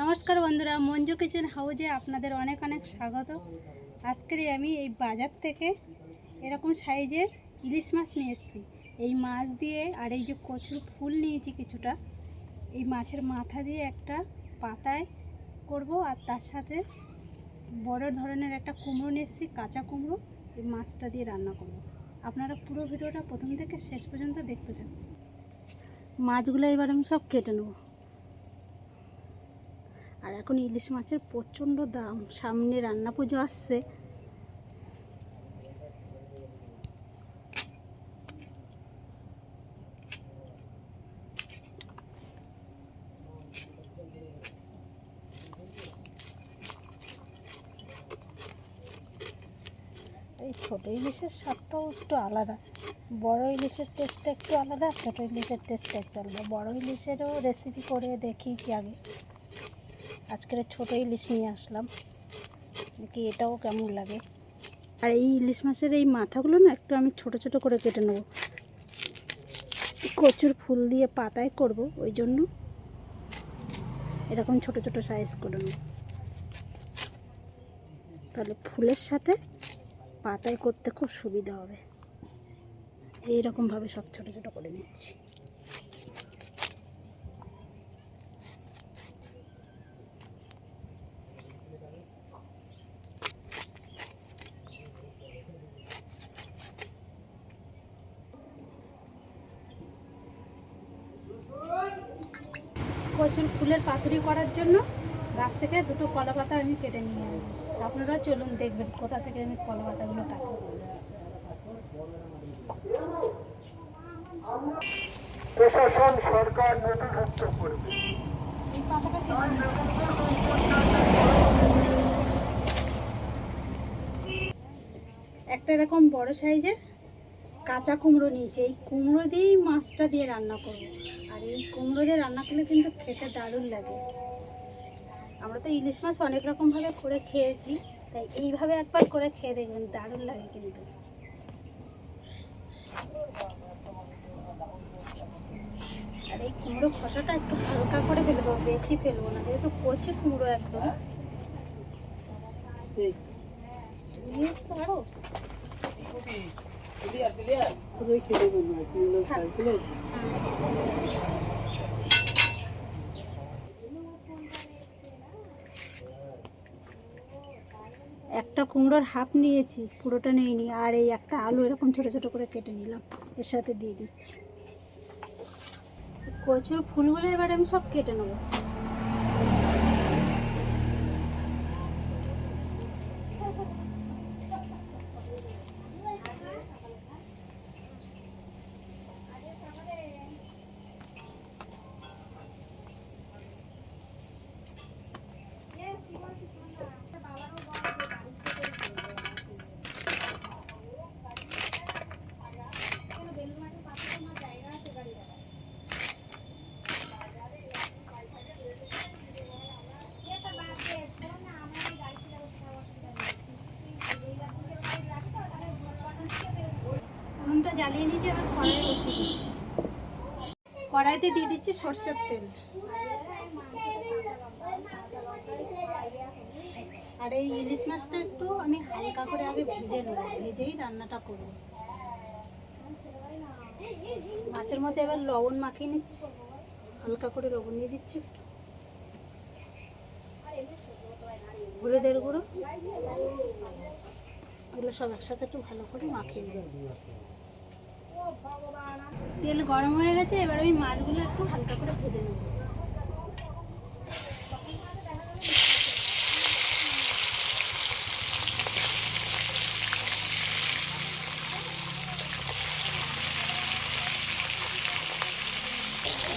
নমস্কার বন্ধুরা, মঞ্জু কিচেন হাউজে আপনাদের অনেক অনেক স্বাগত। আজকের আমি এই বাজার থেকে এরকম সাইজের ইলিশ মাছ নিয়ে এসেছি। এই মাছ দিয়ে আর এই যে কচুর ফুল নিয়েছি কিছুটা, এই মাছের মাথা দিয়ে একটা পাতায় করব আর তার সাথে বড় ধরনের একটা কুমড়ো নিয়ে এসেছি, কাঁচা কুমড়ো। এই মাছটা দিয়ে রান্না করব। আপনারা পুরো ভিডিওটা প্রথম থেকে শেষ পর্যন্ত দেখতে থাকুন। মাছগুলো এবার আমি সব কেটে নেব। আর এখন ইলিশ মাছের প্রচণ্ড দাম। সামনে রান্না পুজো আসছে। এই ছোটো ইলিশের স্বাদটাও একটু আলাদা। বড় ইলিশের টেস্টটা একটু আলাদা, ছোটো ইলিশের টেস্টটা একটু আলাদা। বড় ইলিশেরও রেসিপি করে দেখি দেখিয়েছি আগে। আজকের ছোটো ইলিশ নিয়ে আসলাম। দেখি এটাও কেমন লাগে। আর এই ইলিশ মাছের এই মাথাগুলো না একটু আমি ছোট ছোট করে কেটে নেব। কচুর ফুল দিয়ে পাতায় করব, ওই জন্য এরকম ছোট ছোট সাইজ করে নেব। তাহলে ফুলের সাথে পাতায় করতে খুব সুবিধা হবে। এইরকমভাবে সব ছোট ছোট করে নিচ্ছি। কচুর ফুলের পাতুরি করার জন্য গাছ থেকে দুটো কলা পাতা আমি কেটে নিয়ে আসব। আপনারা চলুন দেখবেন কোথা থেকে আমি কলা পাতাগুলো কাটি প্রশাসন সরকার নথিভুক্ত করবে। এই পাতাটা একটা এরকম বড় সাইজের কাঁচা কুমড়ো নিয়েছি। এই কুমড়ো দিয়েই মাছটা দিয়ে রান্না করব। আর এই কুমড়ো দিয়ে রান্না করলে কিন্তু খেতে দারুণ লাগে। আমরা তো ইলিশ মাছ অনেক রকমভাবে করে খেয়েছি তাই এইভাবে একবার করে খেয়ে দেখবেন দারুণ লাগে কিন্তু। আর এই কুমড়ো খোসাটা একটু হালকা করে ফেলব বেশি ফেলব না যেহেতু কচি কুমড়ো একদম। আরও একটা কুমড়োর হাফ নিয়েছি, পুরোটা নিইনি, আর এই একটা আলু এরকম ছোট ছোট করে কেটে নিলাম, এর সাথে দিয়ে দিচ্ছি। কচুর ফুলগুলো এবার আমি সব কেটে নেব। উনুনটা জ্বালিয়ে নিয়েছি এবার কড়াই বসিয়ে দিচ্ছি। কড়াইতে দিয়ে দিচ্ছি সর্ষের তেল। আর এই ইলিশ মাছটা একটু আমি হালকা করে আগে ভেজে নেব, ভেজেই রান্নাটা করব। মাছের মধ্যে এবার লবণ মাখিয়ে নিচ্ছি। হালকা করে লবণ দিয়ে দিচ্ছি একটু। হলুদের গুঁড়ো। এগুলো সব একসাথে একটু ভালো করে মাখিয়ে নেব। তেল গরম হয়ে গেছে, এবার আমি মাছগুলো একটু হালকা করে ভেজে নেব।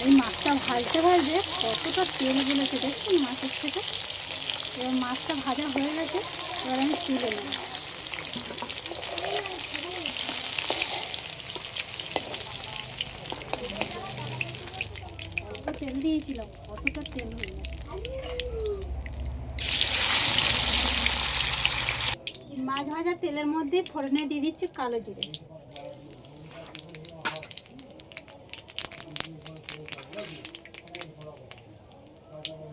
এই মাছটা ভাজতে ভাজতে কতটা তেল গুলেছে দেখুন মাছের থেকে এবার মাছটা ভাজা হয়ে গেছে, এবার আমি তুলে নেব। তেল দিয়েছিলাম কতটা তেল হয়ে মাছ ভাজা তেলের মধ্যে ফোড়নে দিয়ে দিচ্ছি কালো জিরে।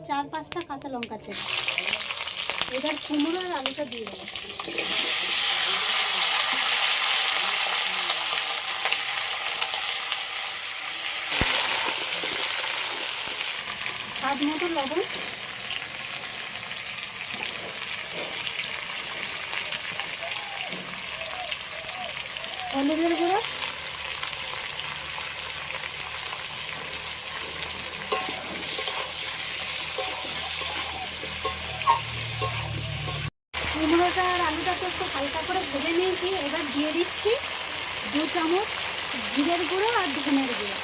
চার পাঁচটা কাঁচা লঙ্কা ছিল এবার কুমড়ো আর আলুটা দিয়ে দেবো। মতো লবণ। হলুদের গুঁড়ো। কুমড়োটা আর আলুটা তো একটু হালকা করে ভেজে নিয়েছি, এবার দিয়ে দিচ্ছি দু চামচ জিরের গুঁড়ো আর ধনের গুঁড়ো।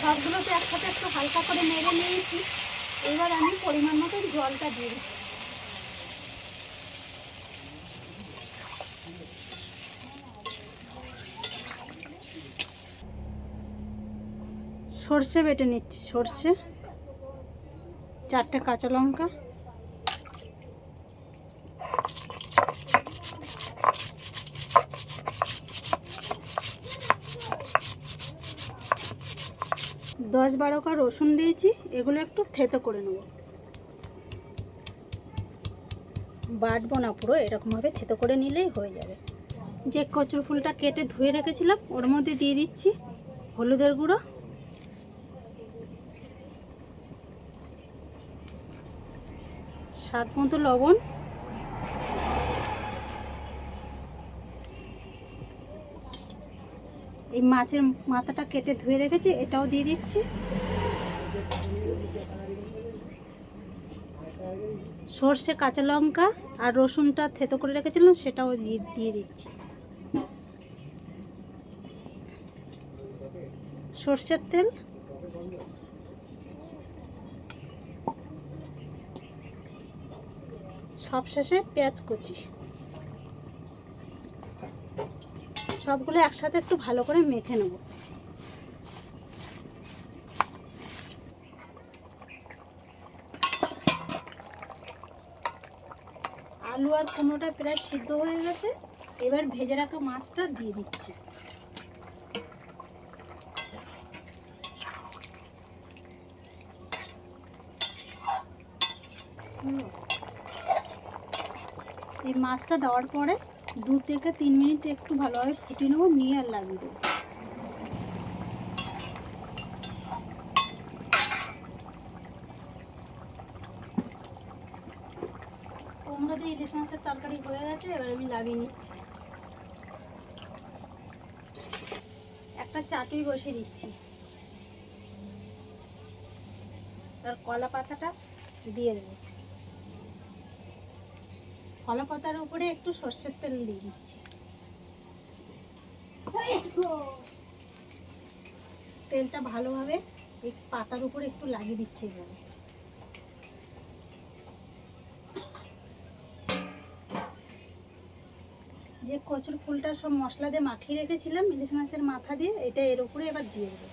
সবগুলো তো একসাথে একটু হালকা করে নেড়ে নিয়েছি। এবার আমি পরিমাণ মতো জলটা দিয়ে দিচ্ছি। সর্ষে বেটে নিচ্ছি, সর্ষে। চারটে কাঁচা লঙ্কা। দশ বারো কা রসুন দিয়েছি, এগুলো একটু থেতো করে নেব। বাটবো না পুরো, এরকমভাবে থেতো করে নিলেই হয়ে যাবে। যে কচুর ফুলটা কেটে ধুয়ে রেখেছিলাম, ওর মধ্যে দিয়ে দিচ্ছি হলুদের গুঁড়ো। স্বাদ মতো লবণ। এই মাছের মাথাটা কেটে ধুয়ে রেখেছি, এটাও দিয়ে দিচ্ছি। সর্ষে কাঁচা লঙ্কা আর রসুনটা থেতো করে রেখেছিলাম, সেটাও দিয়ে দিয়ে দিচ্ছি। সর্ষের তেল। সবশেষে পেঁয়াজ কুচি। সবগুলো একসাথে একটু ভালো করে মেখে নেব আলু আর কুমড়োটা প্রায় সিদ্ধ হয়ে গেছে এবার ভেজে রাখা মাছটা দিয়ে দিচ্ছি। এই মাছটা দেওয়ার পরে দু থেকে তিন মিনিট একটু ভালোভাবে ফুটিয়ে নেব, নিয়ে আর লাগিয়ে দেবো। কুমড়ো ইলিশ মাছের তরকারি হয়ে গেছে, এবার আমি লাগিয়ে নিচ্ছি। একটা চাটুই বসিয়ে দিচ্ছি। আর কলা পাতাটা দিয়ে দেবো। কলা পাতার উপরে একটু সর্ষের তেল দিয়ে দিচ্ছি। তেলটা ভালোভাবে এই পাতার উপরে একটু লাগিয়ে দিচ্ছি এভাবে। যে কচুর ফুলটা সব মশলা দিয়ে মাখিয়ে রেখেছিলাম, ইলিশ মাছের মাথা দিয়ে, এটা এর উপরে এবার দিয়ে দেবো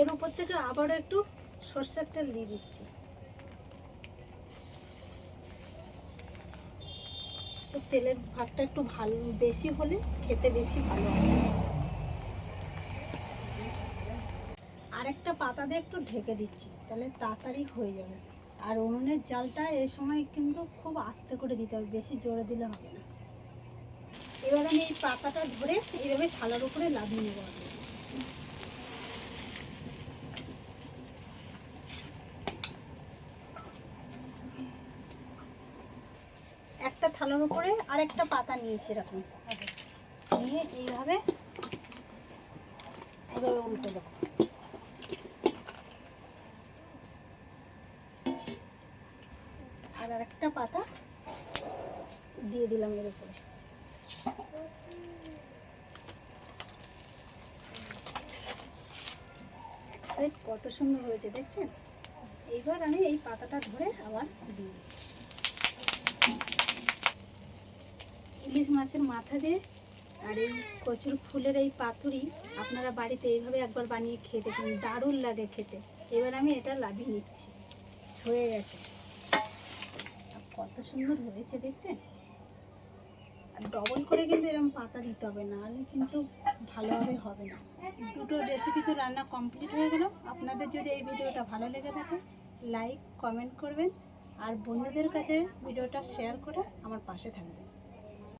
এর উপর থেকে আবারও একটু সর্ষের তেল দিয়ে দিচ্ছি। তেলের ভাতটা একটু ভালো, বেশি হলে খেতে বেশি ভালো হবে আরেকটা পাতা দিয়ে একটু ঢেকে দিচ্ছি, তাহলে তাড়াতাড়ি হয়ে যাবে। আর উনুনের জালটা এই সময় কিন্তু খুব আস্তে করে দিতে হবে, বেশি জোরে দিলে হবে না। এবার আমি এই পাতাটা ধরে এইভাবে থালার উপরে লাভিয়ে নেব। থালার উপরে আরেকটা পাতা নিয়েছি এরকম। নিয়ে এইভাবে এভাবে উল্টে দেবো। আর আরেকটা পাতা দিয়ে দিলাম এর উপরে। কত সুন্দর হয়েছে, দেখছেন? এইবার আমি এই পাতাটা ধরে আবার দিয়ে দিচ্ছি। ইলিশ মাছের মাথা দিয়ে আর এই কচুর ফুলের এই পাতুরি আপনারা বাড়িতে এইভাবে একবার বানিয়ে খেয়ে দেখুন, দারুণ লাগে খেতে। এবার আমি এটা লাভিয়ে নিচ্ছি। হয়ে গেছে। কত সুন্দর হয়েছে, দেখছেন? আর ডবল করে কিন্তু এরকম পাতা দিতে হবে না নাহলে কিন্তু ভালোভাবে হবে না। দুটো রেসিপি তো রান্না কমপ্লিট হয়ে গেল। আপনাদের যদি এই ভিডিওটা ভালো লেগে থাকে লাইক কমেন্ট করবেন। আর বন্ধুদের কাছে ভিডিওটা শেয়ার করে আমার পাশে থাকবেন।